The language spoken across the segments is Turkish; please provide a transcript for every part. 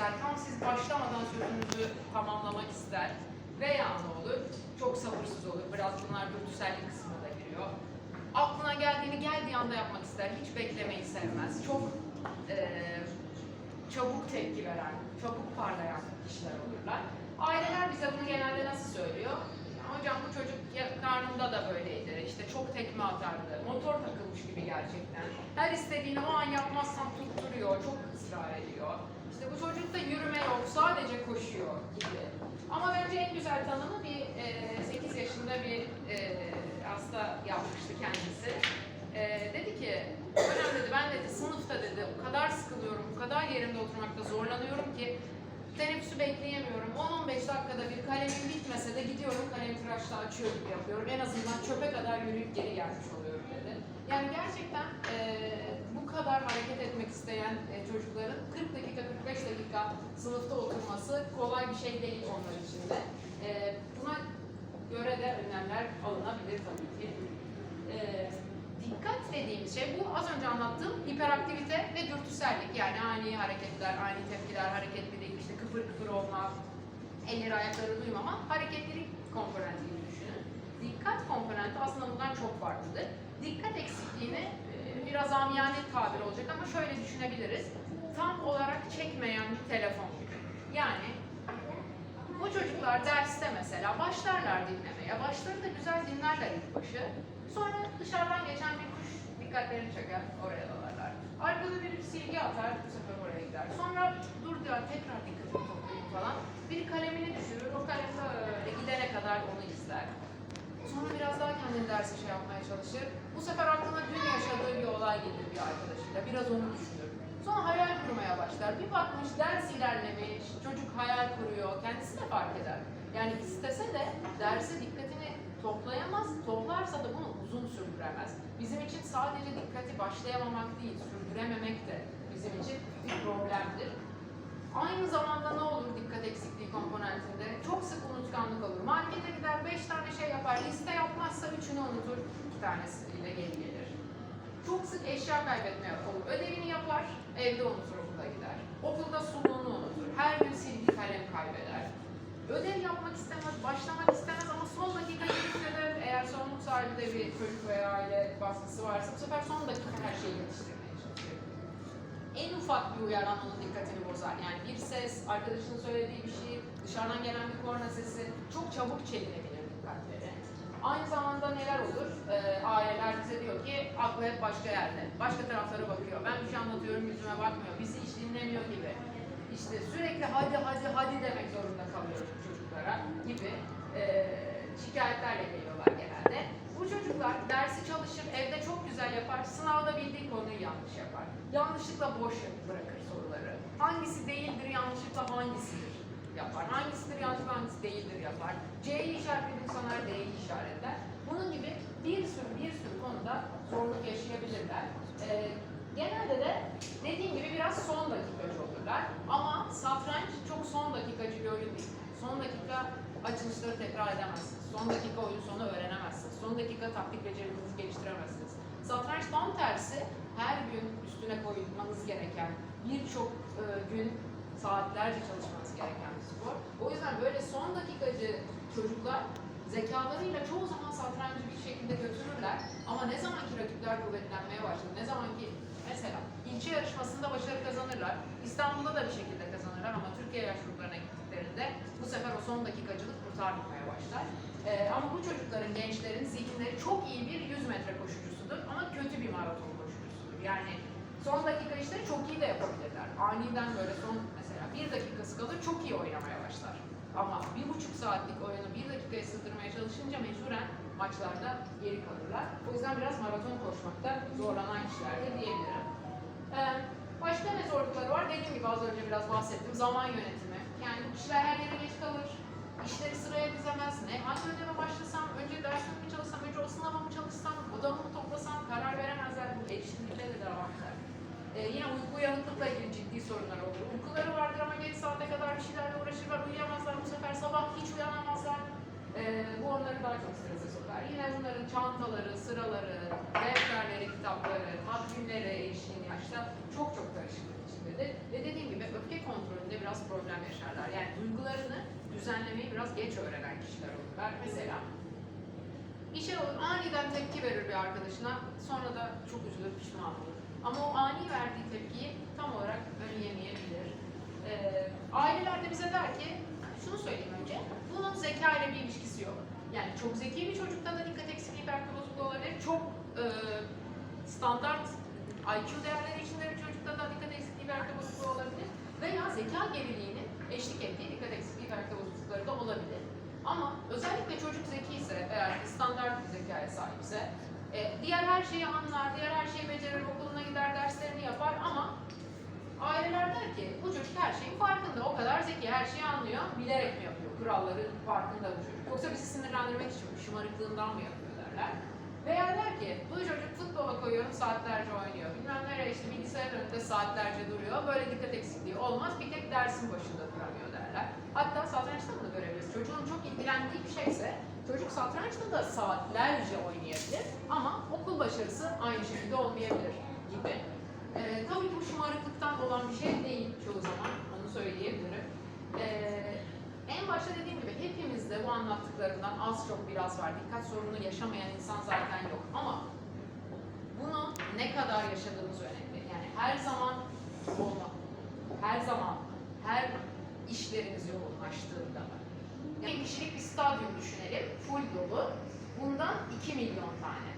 ister, tam siz başlamadan sözünüzü tamamlamak ister. Veya ne olur? Çok sabırsız olur. Biraz bunlar dürtüsellik kısmına da giriyor. Aklına geldiğini geldiği anda yapmak ister. Hiç beklemeyi sevmez. Çok eee, çabuk tepki veren, çabuk parlayan kişiler olurlar. Aileler bize bunu genelde nasıl söylüyor? "Ya Hocam bu çocuk karnında da böyleydi, işte çok tekme atardı, motor takılmış gibi gerçekten. Her istediğini o an yapmazsam tutturuyor, çok ısrar ediyor. İşte bu çocukta yürüme yok, sadece koşuyor gibi. Ama bence en güzel tanımı bir e, 8 yaşında bir e, hasta yapmıştı kendisi. E, dedi ki, hocam dedi ben dedi sınıfta dedi o kadar sıkılıyorum, o kadar yerimde oturmakta zorlanıyorum ki teneffüsü bekleyemiyorum. 10-15 dakikada bir kalemim bitmese de gidiyorum kalem tıraşla açıyor yapıyorum. En azından çöpe kadar yürüyüp geri gelmiş oluyorum dedi. Yani gerçekten e, kadar hareket etmek isteyen e, çocukların 40 dakika 45 dakika sınıfta oturması kolay bir şey değil onlar için de. E, buna göre de önlemler alınabilir tabii ki. E, dikkat dediğimiz şey bu az önce anlattığım hiperaktivite ve dürtüsellik yani ani hareketler, ani tepkiler, hareketlilik, işte kıpır kıpır olma, elleri ayakları duymama hareketlilik komponenti düşünün. Dikkat komponenti aslında bundan çok farklıdır. Dikkat eksikliğini biraz amiyane tabir olacak ama şöyle düşünebiliriz. Tam olarak çekmeyen bir telefon. Yani bu çocuklar derste mesela başlarlar dinlemeye. Başlarında güzel dinlerler ilk başı. Sonra dışarıdan geçen bir kuş dikkatlerini çeker, oraya dalarlar. Arkada bir silgi atar, bu sefer oraya gider. Sonra dur der, tekrar dikkatini toplayayım falan. Bir kalemini düşürür, o kalem böyle gidene kadar onu izler. Sonra biraz daha kendini derse şey yapmaya çalışır. Bu sefer aklına dün yaşadığı bir olay gelir bir arkadaşıyla. Biraz onu düşünür. Sonra hayal kurmaya başlar. Bir bakmış ders ilerlemiş, çocuk hayal kuruyor. Kendisi de fark eder. Yani istese de derse dikkatini toplayamaz. Toplarsa da bunu uzun sürdüremez. Bizim için sadece dikkati başlayamamak değil, sürdürememek de bizim için bir problemdir. Aynı zamanda ne olur dikkat eksikliği komponentinde? Çok sık unutkanlık olur. Markete gider 5 tane şey yapar, liste yapmazsa üçünü unutur, iki tanesiyle geri gelir. Çok sık eşya kaybetme olur. Ödevini yapar, evde unutur okula gider. Okulda suluğunu unutur. Her gün silgi kalem kaybeder. Ödev yapmak istemez, başlamak istemez ama son dakika yetiştirir. Eğer sorumluluk sahibi de bir çocuk veya aile baskısı varsa bu sefer son dakika her şeyi yetiştirmeye çalışıyor en ufak bir uyaran onun dikkatini bozar. Yani bir ses, arkadaşının söylediği bir şey, dışarıdan gelen bir korna sesi çok çabuk çelinebilir dikkatleri. Aynı zamanda neler olur? Ee, aileler bize diyor ki aklı hep başka yerde. Başka taraflara bakıyor. Ben bir şey anlatıyorum yüzüme bakmıyor. Bizi hiç dinlemiyor gibi. İşte sürekli hadi hadi hadi demek zorunda kalıyoruz çocuklara gibi ee, şikayetlerle geliyorlar genelde. Bu çocuklar dersi çalışır, evde çok güzel yapar, sınavda bildiği konuyu yanlış yapar. Yanlışlıkla boş bırakır soruları. Hangisi değildir, yanlışlıkla hangisidir yapar. Hangisidir, yanlışlıkla hangisi değildir yapar. C'yi işaretledim sanar, D'yi işaretler. Bunun gibi bir sürü konuda zorluk yaşayabilirler. Ee, genelde de dediğim gibi biraz son dakikacı olurlar. Ama satranç çok son dakikacı bir oyun değil. Son dakika açılışları tekrar edemezsiniz. Son dakika oyun sonu öğrenemezsiniz. Son dakika taktik becerilerinizi geliştiremezsiniz. Satranç tam tersi her gün üstüne koymanız gereken birçok e, gün saatlerce çalışmanız gereken bir spor. O yüzden böyle son dakikacı çocuklar zekalarıyla çoğu zaman satrancı bir şekilde götürürler. Ama ne zaman ki rakipler kuvvetlenmeye başladı, ne zaman ki mesela ilçe yarışmasında başarı kazanırlar, İstanbul'da da bir şekilde kazanırlar ama Türkiye yaş gruplarına gittiklerinde bu sefer o son dakikacılık kurtarmaya başlar. Ee, ama bu çocukların, gençlerin zihinleri çok iyi bir 100 metre koşucusudur ama kötü bir maraton koşucusudur. Yani son dakika işleri çok iyi de yapabilirler. Aniden böyle son mesela bir dakikası kalır çok iyi oynamaya başlar. Ama bir buçuk saatlik oyunu bir dakikaya sığdırmaya çalışınca mecburen maçlarda geri kalırlar. O yüzden biraz maraton koşmakta zorlanan kişilerdir diyebilirim. Ee, başka ne zorlukları var? Dediğim gibi az önce biraz bahsettim. Zaman yönetimi. Yani kişiler her yere geç kalır. İşleri sıraya dizemez. Ne? Hangi ödeve başlasam, önce dersimi mi çalışsam, önce o sınava mı çalışsam, odamı mı toplasam karar veremezler. Bu erişimlikte de devam. Ee, yine uyku uyanıklıkla ilgili ciddi sorunlar olur. Uykuları vardır ama geç saate kadar bir şeylerle uğraşırlar, uyuyamazlar. Bu sefer sabah hiç uyanamazlar. Ee, bu onları daha çok strese sokar. Yine bunların çantaları, sıraları, defterleri, kitapları, takvimleri eriştiğin yaşta çok çok karışıklık içindedir. Ve dediğim gibi öfke kontrolünde biraz problem yaşarlar. Yani duygularını düzenlemeyi biraz geç öğrenen kişiler olurlar. Mesela bir şey olur, aniden tepki verir bir arkadaşına, sonra da çok üzülür, pişman olur. Ama o ani verdiği tepkiyi tam olarak önleyemeyebilir. Ee, aileler de bize der ki, şunu söyleyeyim önce, bunun zeka ile bir ilişkisi yok. Yani çok zeki bir çocukta da dikkat eksikliği hiperaktif bozukluğu olabilir. Çok e, standart IQ değerleri içinde bir çocukta da dikkat eksikliği hiperaktif bozukluğu olabilir. Veya zeka geriliğinin eşlik ettiği dikkat eksikliği hiperaktif bozuklukları da olabilir. Ama özellikle çocuk zeki ise veya standart bir zekaya sahipse e, diğer her şeyi anlar, diğer her şeyi becerir, okuluna gider, derslerini yapar ama aileler der ki bu çocuk her şeyin farkında, o kadar zeki, her şeyi anlıyor, bilerek mi yapıyor, kuralları farkında bu çocuk. Yoksa bizi sinirlendirmek için mi, şımarıklığından mı yapıyor derler. Veya der ki bu çocuk futbola koyuyorum saatlerce oynuyor, bilmem nereye işte bilgisayar önünde saatlerce duruyor, böyle dikkat eksikliği olmaz, bir tek dersin başında duramıyor derler. Hatta satrançta bunu görebiliriz. Çocuğun çok ilgilendiği bir şeyse çocuk satrançta da saatlerce oynayabilir ama okul başarısı aynı şekilde olmayabilir gibi. Ee, tabii bu şımarıklıktan olan bir şey değil çoğu zaman, onu söyleyebilirim. Ee, en başta dediğim gibi hepimizde bu anlattıklarımdan az çok biraz var. Dikkat sorunu yaşamayan insan zaten yok. Ama bunu ne kadar yaşadığımız önemli. Yani her zaman olmak, her zaman, her işlerimiz yoğunlaştığında. Yani kişilik bir stadyum düşünelim, full dolu. Bundan 2 milyon tane.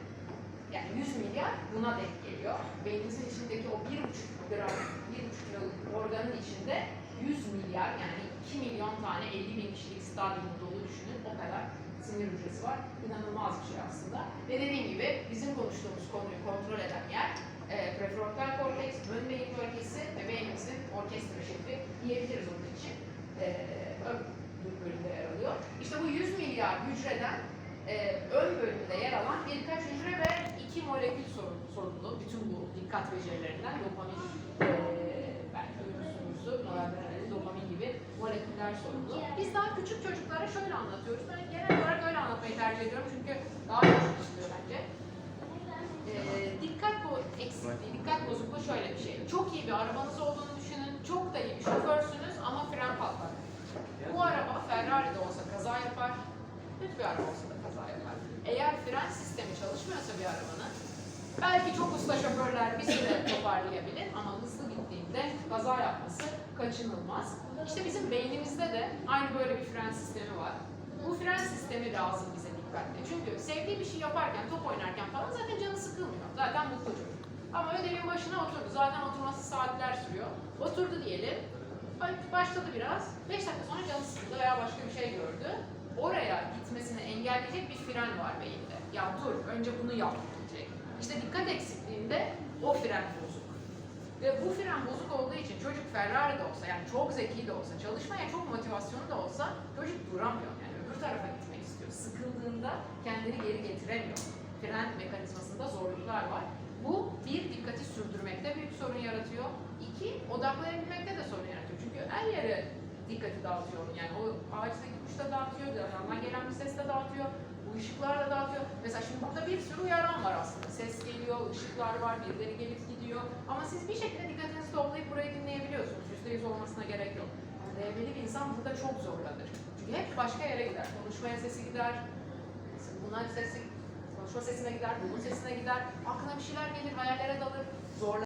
Yani 100 milyar buna denk geliyor. Beynimizin içindeki o 1,5 gram, 1,5 kiloluk organın içinde 100 milyar yani 2 milyon tane 50 bin kişilik stadyumu dolu düşünün. O kadar sinir hücresi var. İnanılmaz bir şey aslında. Ve dediğim gibi bizim konuştuğumuz konuyu kontrol eden yer e, prefrontal korteks, ön beyin bölgesi ve beynimizin orkestra şefi diyebiliriz onun için. E, ön bölümde yer alıyor. İşte bu 100 milyar hücreden e, ön bölümde yer alan birkaç hücre ve iki molekül sorumlu. Bütün bu dikkat becerilerinden dopamin, e, belki duymuşsunuzdur, noradrenalin, dopamin gibi moleküller sorumlu. Biz daha küçük çocuklara şöyle anlatıyoruz. Ben genel olarak öyle anlatmayı tercih ediyorum çünkü daha hoş işliyor bence. E, dikkat bu eksikliği, dikkat bozukluğu şöyle bir şey. Çok iyi bir arabanız olduğunu düşünün, çok da iyi bir şoförsünüz ama fren patlak. Bu araba Ferrari de olsa kaza yapar, kötü bir araba olsa da kaza yapar. Eğer fren sistemi çalışmıyorsa bir arabanın, belki çok usta şoförler bir süre toparlayabilir ama hızlı gittiğinde kaza yapması kaçınılmaz. İşte bizim beynimizde de aynı böyle bir fren sistemi var. Bu fren sistemi lazım bize dikkatle. Çünkü sevdiği bir şey yaparken, top oynarken falan zaten canı sıkılmıyor. Zaten mutlu çocuk. Ama ödevin başına oturdu. Zaten oturması saatler sürüyor. Oturdu diyelim. Başladı biraz. 5 dakika sonra canı sıkıldı veya başka bir şey gördü. Oraya gitmesini engelleyecek bir fren var beyinde. Ya dur, önce bunu yap diyecek. İşte dikkat eksikliğinde o fren bozuk. Ve bu fren bozuk olduğu için çocuk Ferrari de olsa, yani çok zeki de olsa, çalışmaya çok motivasyonu da olsa çocuk duramıyor. Yani öbür tarafa gitmek istiyor. Sıkıldığında kendini geri getiremiyor. Fren mekanizmasında zorluklar var. Bu bir, dikkati sürdürmekte büyük sorun yaratıyor. İki, odaklanabilmekte de sorun yaratıyor. Çünkü her yere dikkati dağıtıyor. Yani o ağaçtaki kuş da dağıtıyor, yandan gelen bir ses de dağıtıyor, bu ışıklar da dağıtıyor. Mesela şimdi burada bir sürü uyaran var aslında. Ses geliyor, ışıklar var, birileri gelip gidiyor. Ama siz bir şekilde dikkatinizi toplayıp burayı dinleyebiliyorsunuz. Yüzde yüz olmasına gerek yok. Ama DB'li bir insan burada çok zorlanır. Çünkü hep başka yere gider. Konuşmaya sesi gider, bunlar sesi, konuşma sesine gider, bunun sesine gider. Aklına bir şeyler gelir, hayallere dalır. Zorlanır.